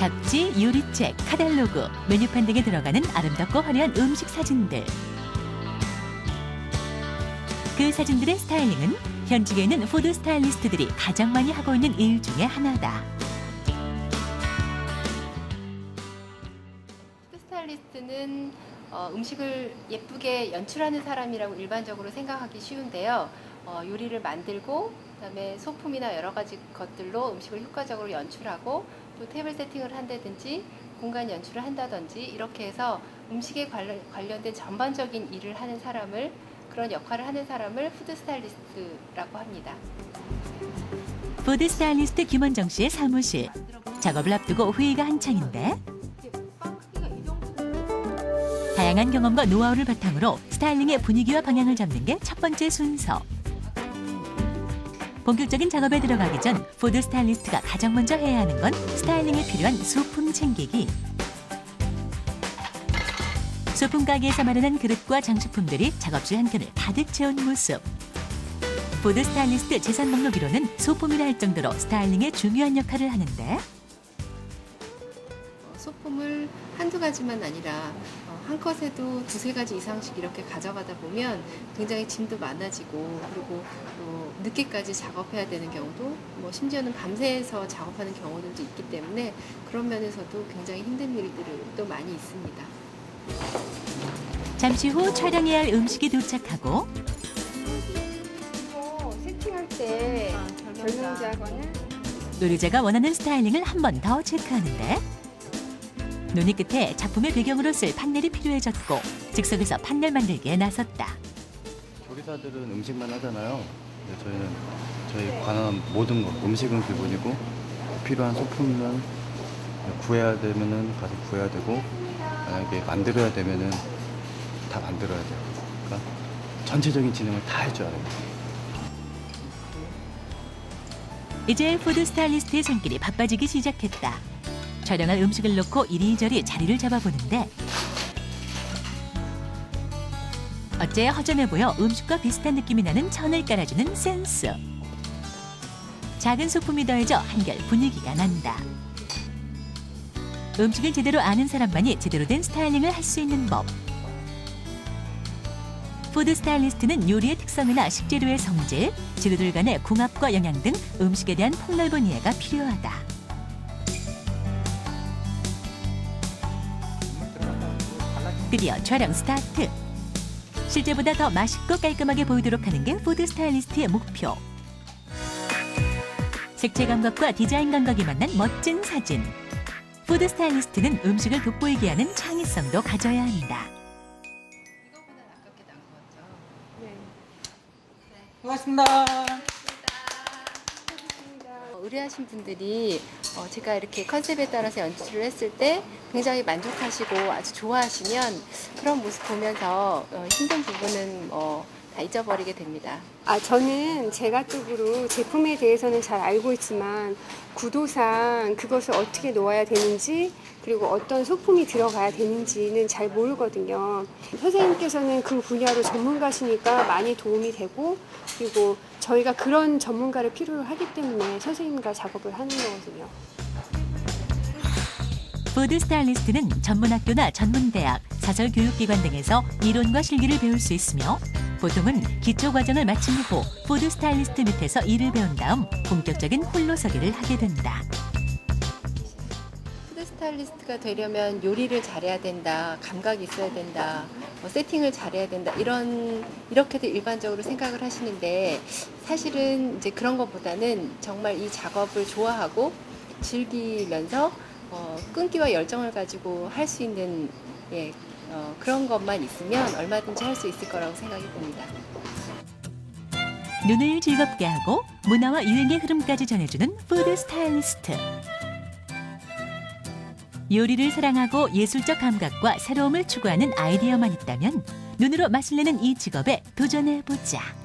잡지, 요리책, 카탈로그, 메뉴판 등에 들어가는 아름답고 화려한 음식 사진들. 그 사진들의 스타일링은 현직에 있는 푸드 스타일리스트들이 가장 많이 하고 있는 일 중에 하나다. 푸드 스타일리스트는 어, 음식을 예쁘게 연출하는 사람이라고 일반적으로 생각하기 쉬운데요. 어, 요리를 만들고 그다음에 소품이나 여러 가지 것들로 음식을 효과적으로 연출하고 또 테이블 세팅을 한다든지 공간 연출을 한다든지 이렇게 해서 음식에 관련, 관련된 전반적인 일을 하는 사람을 그런 역할을 하는 사람을 푸드 스타일리스트라고 합니다. 푸드 스타일리스트 김원정 씨의 사무실. 작업을 앞두고 회의가 한창인데 다양한 경험과 노하우를 바탕으로 스타일링의 분위기와 방향을 잡는 게 첫 번째 순서. 본격적인 작업에 들어가기 전 푸드 스타일리스트가 가장 먼저 해야 하는 건 스타일링에 필요한 소품 챙기기. 소품 가게에서 마련한 그릇과 장식품들이 작업실 한 켠을 가득 채운 모습. 푸드 스타일리스트 재산 목록으로는 소품이라 할 정도로 스타일링에 중요한 역할을 하는데 어, 소품을 한두 가지만 아니라 어, 한 컷에도 두세 가지 이상씩 이렇게 가져가다 보면 굉장히 짐도 많아지고 그리고 또 늦게까지 작업해야 되는 경우도 뭐 심지어는 밤새서 작업하는 경우들도 있기 때문에 그런 면에서도 굉장히 힘든 일들이 또 많이 있습니다. 잠시 후 촬영해야 할 음식이 도착하고 이거 세팅할 때 결명자거는 노리자가 원하는 스타일링을 한 번 더 체크하는데 눈이 끝에 작품의 배경으로 쓸 판넬이 필요해졌고 즉석에서 판넬 만들기에 나섰다. 조리사들은 음식만 하잖아요. 근데 저희는 저희 관한 모든 것, 음식은 기본이고 필요한 소품은 구해야 되면은 가서 구해야 되고 만약에 만들어야 되면은 다 만들어야 돼요. 그러니까 전체적인 진행을 다할줄 알아요. 이제 푸드 스타일리스트의 손길이 바빠지기 시작했다. 촬영할 음식을 놓고 이리저리 자리를 잡아보는데 어째 허전해 보여 음식과 비슷한 느낌이 나는 천을 깔아주는 센스. 작은 소품이 더해져 한결 분위기가 난다. 음식을 제대로 아는 사람만이 제대로 된 스타일링을 할 수 있는 법. 푸드 스타일리스트는 요리의 특성이나 식재료의 성질, 재료들 간의 궁합과 영양 등 음식에 대한 폭넓은 이해가 필요하다. 드디어 촬영 스타트. 실제보다 더 맛있고 깔끔하게 보이도록 하는 게 푸드 스타일리스트의 목표. 색채 감각과 디자인 감각이 만난 멋진 사진. 푸드 스타일리스트는 음식을 돋보이게 하는 창의성도 가져야 한다. 이거보다 아깝게 나은 것 같죠. 네. 고맙습니다. 어, 의뢰하신 분들이 어, 제가 이렇게 컨셉에 따라서 연출을 했을 때 굉장히 만족하시고 아주 좋아하시면 그런 모습 보면서 어, 힘든 부분은 뭐 다 잊어버리게 됩니다. 아, 저는 제가 쪽으로 제품에 대해서는 잘 알고 있지만 구도상 그것을 어떻게 놓아야 되는지 그리고 어떤 소품이 들어가야 되는지는 잘 모르거든요. 선생님께서는 그 분야로 전문가시니까 많이 도움이 되고 그리고 저희가 그런 전문가를 필요로 하기 때문에 선생님과 작업을 하는 거거든요. 푸드 스타일리스트는 전문학교나 전문대학, 사설 교육기관 등에서 이론과 실기를 배울 수 있으며 보통은 기초 과정을 마친 후 푸드 스타일리스트 밑에서 일을 배운 다음 본격적인 홀로 서기를 하게 된다. 푸드 스타일리스트가 되려면 요리를 잘해야 된다, 감각이 있어야 된다, 뭐 세팅을 잘해야 된다 이런 이렇게들 일반적으로 생각을 하시는데 사실은 이제 그런 것보다는 정말 이 작업을 좋아하고 즐기면서 어, 끈기와 열정을 가지고 할 수 있는 예, 어, 그런 것만 있으면 얼마든지 할 수 있을 거라고 생각이 듭니다. 눈을 즐겁게 하고 문화와 유행의 흐름까지 전해주는 푸드 스타일리스트. 요리를 사랑하고 예술적 감각과 새로움을 추구하는 아이디어만 있다면 눈으로 맛을 내는 이 직업에 도전해보자.